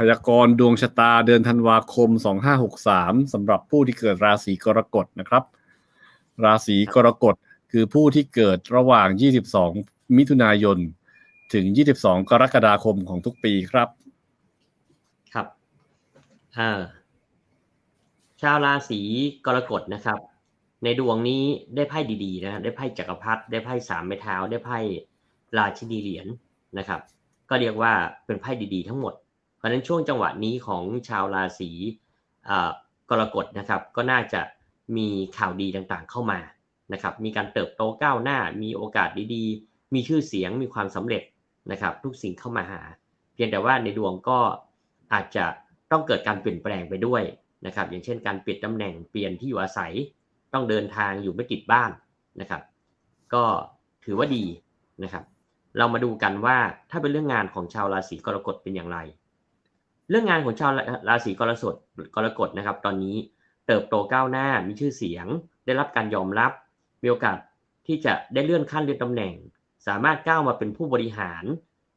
พยากรณ์ดวงชะตาเดือนธันวาคม 2563สำหรับผู้ที่เกิดราศีกรกฎนะครับ ราศีกรกฎคือผู้ที่เกิดระหว่าง 22 มิถุนายน ถึง 22 กรกฎาคมของทุกปีครับ ครับอ่าชาวราศีกรกฎนะครับ ในดวงนี้ได้ไพ่ดีๆนะได้ไพ่จักรพรรดิได้ไพ่สามไม้เท้า ได้ไพ่ราชินีเหรียญนะครับ ก็เรียกว่าเป็นไพ่ดีๆทั้งหมด เพราะฉะนั้นช่วงจังหวะนี้ของชาวราศีกรกฎนะครับก็น่าจะมีข่าวดีต่างๆเข้ามานะครับมีการเติบโตก้าวหน้ามีโอกาสดีๆ มีชื่อเสียงมีความสำเร็จนะครับทุกสิ่งเข้ามาหา เพียงแต่ว่าในดวงก็อาจจะต้องเกิดการเปลี่ยนแปลงไปด้วยนะครับอย่างเช่นการเปลี่ยนตำแหน่งเปลี่ยนที่อยู่อาศัยต้องเดินทางอยู่ไม่ติดบ้านนะครับ ก็ถือว่าดีนะครับ เรามาดูกันว่าถ้าเป็นเรื่องงานของชาวราศีกรกฎเป็นอย่างไร เรื่องงานของชาวราศีกรกฎกรกฎนะครับ ตอนนี้เติบโตก้าวหน้ามีชื่อเสียง ได้รับการยอมรับ มีโอกาสที่จะได้เลื่อนขั้นเลื่อนตำแหน่ง สามารถก้าวมาเป็นผู้บริหาร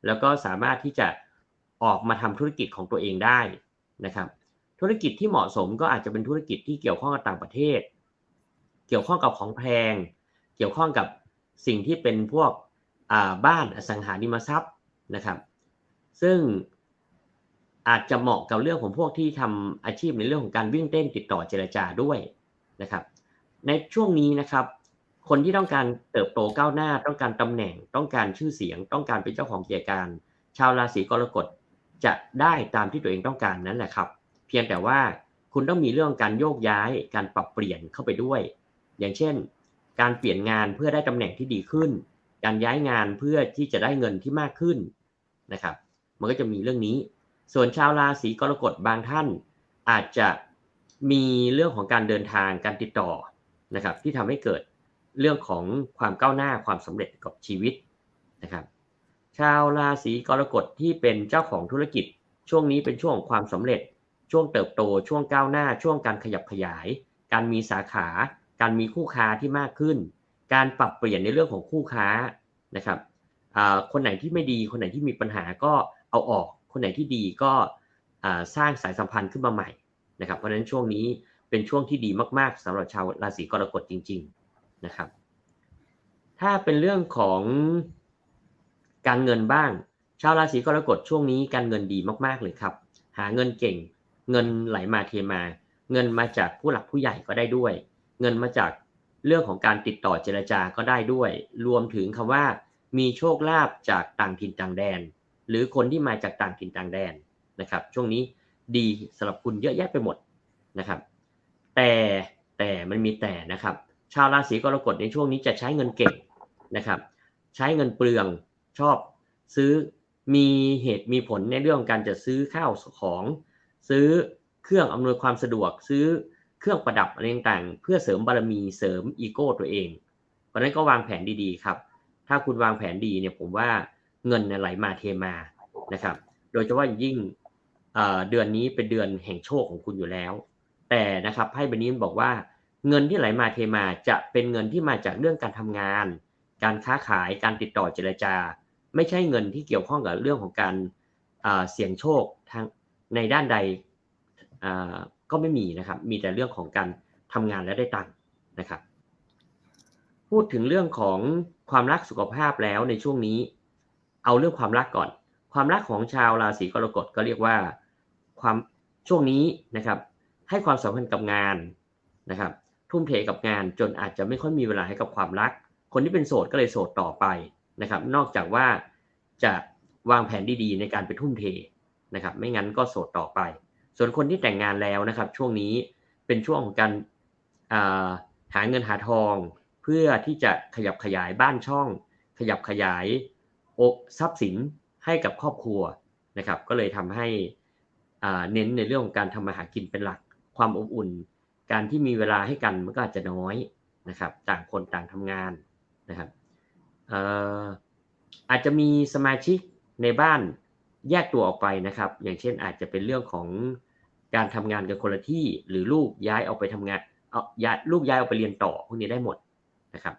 แล้วก็สามารถที่จะออกมาทำธุรกิจของตัวเองได้นะครับ ธุรกิจที่เหมาะสมก็อาจจะเป็นธุรกิจที่เกี่ยวข้องกับต่างประเทศ เกี่ยวข้องกับของแพง เกี่ยวข้องกับสิ่งที่เป็นพวกบ้านอสังหาริมทรัพย์นะครับ ซึ่ง อาจจะเหมาะกับเรื่องของพวกที่ทำอาชีพในเรื่องของการวิ่งเต้นติดต่อเจรจาด้วยนะครับ ในช่วงนี้นะครับ คนที่ต้องการเติบโตก้าวหน้าต้องการตำแหน่ง ต้องการชื่อเสียง ต้องการเป็นเจ้าของกิจการ ชาวราศีกรกฎจะได้ตามที่ตัวเองต้องการนั่นแหละครับ เพียงแต่ว่าคุณต้องมีเรื่องการโยกย้ายการปรับเปลี่ยนเข้าไปด้วย อย่างเช่น การเปลี่ยนงานเพื่อได้ตำแหน่งที่ดีขึ้น การย้ายงานเพื่อที่จะได้เงินที่มากขึ้นนะครับ มันก็จะมีเรื่องนี้ ส่วนชาวราศีกรกฎบางท่านอาจจะมีเรื่องของการเดินทางการติดต่อนะครับที่ทำให้เกิดเรื่องของความก้าวหน้าความสำเร็จกับชีวิตนะครับชาวราศีกรกฎที่เป็นเจ้าของธุรกิจ ช่วงนี้เป็นช่วงของความสำเร็จ ช่วงเติบโต ช่วงก้าวหน้า ช่วงการขยับขยาย การมีสาขา การมีคู่ค้าที่มากขึ้น การปรับเปลี่ยนในเรื่องของคู่ค้านะครับคนไหนที่ไม่ดีคนไหนที่มีปัญหาก็เอาออก คนไหนที่ดีก็สร้างสายสัมพันธ์ขึ้นมาใหม่นะครับ เพราะฉะนั้นช่วงนี้เป็นช่วงที่ดีมาก ๆสำหรับชาวราศีกรกฎจริง ๆนะครับ ถ้าเป็นเรื่องของการเงินบ้าง ชาวราศีกรกฎช่วงนี้การเงินดีมาก ๆ เลยครับ หาเงินเก่ง เงินไหลมาเทมา เงินมาจากผู้หลักผู้ใหญ่ก็ได้ด้วย เงินมาจากเรื่องของการติดต่อเจรจาก็ได้ด้วย รวมถึงคำว่ามีโชคลาภจากต่างถิ่นต่างแดน หรือคนที่มาจากต่างถิ่นต่างแดนนะครับ ช่วงนี้ดีสำหรับคุณเยอะแยะไปหมดนะครับ แต่แต่มันมีแต่นะครับ ชาวราศีกรกฎในช่วงนี้จะใช้เงินเก่งนะครับ ใช้เงินเปลืองชอบซื้อมีเหตุมีผลในเรื่องการจะซื้อข้าวของ ซื้อเครื่องอำนวยความสะดวก ซื้อเครื่องประดับอะไรต่างๆเพื่อเสริมบารมีเสริมอีโก้ตัวเองเพราะนั้นก็วางแผนดีๆครับ ถ้าคุณวางแผนดีเนี่ยผมว่า เงินไหลมาเทมานะครับ โดยเฉพาะยิ่งเดือนนี้เป็นเดือนแห่งโชคของคุณอยู่แล้ว แต่นะครับให้บนี้บอกว่าเงินที่ไหลมาเทมาจะเป็นเงินที่มาจากเรื่องการทำงาน การค้าขายการติดต่อเจรจา ไม่ใช่เงินที่เกี่ยวข้องกับเรื่องของการเสี่ยงโชคทางในด้านใดก็ไม่มีนะครับ มีแต่เรื่องของการทำงานและได้ตังค์นะครับ พูดถึงเรื่องของความรักสุขภาพแล้วในช่วงนี้ เอาเรื่องความรักก่อน ความรักของชาวราศีกรกฎก็เรียกว่าความช่วงนี้นะครับ ให้ความสำคัญกับงานนะครับ ทุ่มเทกับงานจนอาจจะไม่ค่อยมีเวลาให้กับความรัก คนที่เป็นโสดก็เลยโสดต่อไปนะครับ นอกจากว่าจะวางแผนดีๆ ในการไปทุ่มเทนะครับ ไม่งั้นก็โสดต่อไป ส่วนคนที่แต่งงานแล้วนะครับ ช่วงนี้เป็นช่วงของการหาเงินหาทอง เพื่อที่จะขยับขยายบ้านช่อง ขยับขยาย ทรัพย์สินให้กับครอบครัวนะครับ ก็เลยทำให้เน้นในเรื่องของการทำมาหากินเป็นหลัก ความอบอุ่น การที่มีเวลาให้กันมันก็อาจจะน้อยนะครับ ต่างคนต่างทำงานนะครับอาจจะมีสมาชิกในบ้านแยกตัวออกไปนะครับ อย่างเช่นอาจจะเป็นเรื่องของการทำงานกันคนละที่หรือลูกย้ายออกไปทำงานเอาย้ายลูกย้ายออกไปเรียนต่อพวกนี้ได้หมดนะครับ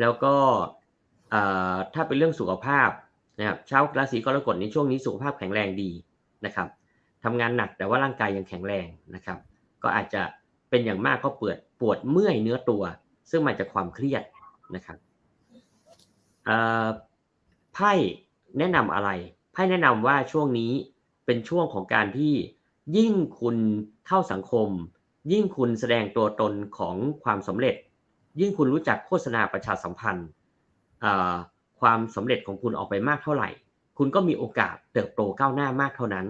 แล้วก็ ถ้าเป็นเรื่องสุขภาพนะครับชาวราศีกรกฎในช่วงนี้สุขภาพแข็งแรงดีนะครับทำงานหนักแต่ว่าร่างกายยังแข็งแรงนะครับ ก็อาจจะเป็นอย่างมากก็เปวดปวดเมื่อยเนื้อตัว ซึ่งมาจากความเครียดนะครับไพ่แนะนำอะไรไพ่แนะนำว่าช่วงนี้เป็นช่วงของการที่ยิ่งคุณเข้าสังคม ยิ่งคุณแสดงตัวตนของความสำเร็จ ยิ่งคุณรู้จักโฆษณาประชาสัมพันธ์ ความสำเร็จของคุณออกไปมากเท่าไหร่ คุณก็มีโอกาสเติบโตก้าวหน้ามากเท่านั้น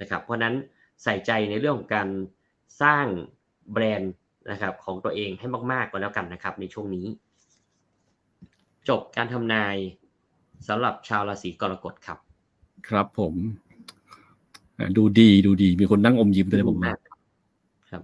นะครับเพราะฉะนั้นใส่ใจในเรื่องของการสร้างแบรนด์นะครับของตัวเองให้มากๆก็แล้วกันนะครับ ในช่วงนี้ จบการทำนายสำหรับชาวราศีกรกฎครับ ครับผมอ่าดูดีดูดีมีคนนั่งอมยิ้มด้วยผมมาว่ากครับ